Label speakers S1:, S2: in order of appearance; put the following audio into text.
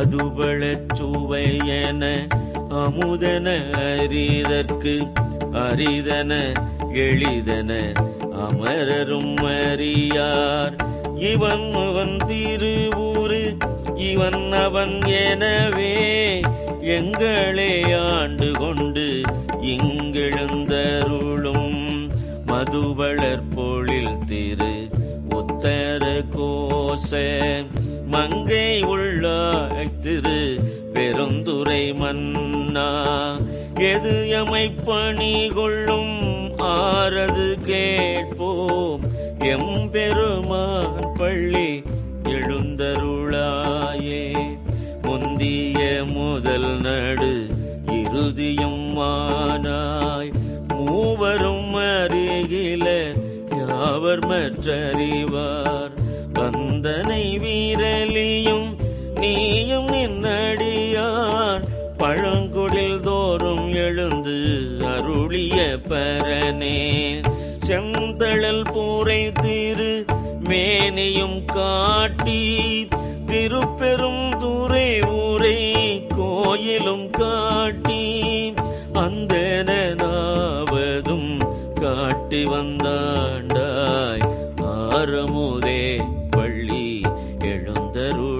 S1: அதுபழச் சுவையென அமுதன அரிதற்கு அரிதன எளிதன அமரரும் அறியார். இவன் அவன் திருவூரு இவன் அவன் எனவே எங்களே ஆண்டு கொண்டு இங்கிழந்தருளும் மதுவளர் பொழில் திரு மங்கை உள்ள திரு பெருந்துரை மன்னா. எது எமை பணி கொள்ளும் ஆறது கேட்போம். எம்பெருமான் பள்ளி எழுந்தருளாயே. முந்திய முதல் நடு இறுதியும் மானாய். மூவரும் அருகில யாவர் மற்றறிவார்? சிந்தனை வீரலியும் நீயும் நின்னடியார். பழங்குடில் தோறும் எழுந்து அருளிய பரனே. செந்தழல் பூரை திரு மேனியும் காட்டி திருப்பெரும் துறை ஊரை கோயிலும் காட்டி அந்தனாவதும் காட்டி வந்தாண்ட ಕರುಣ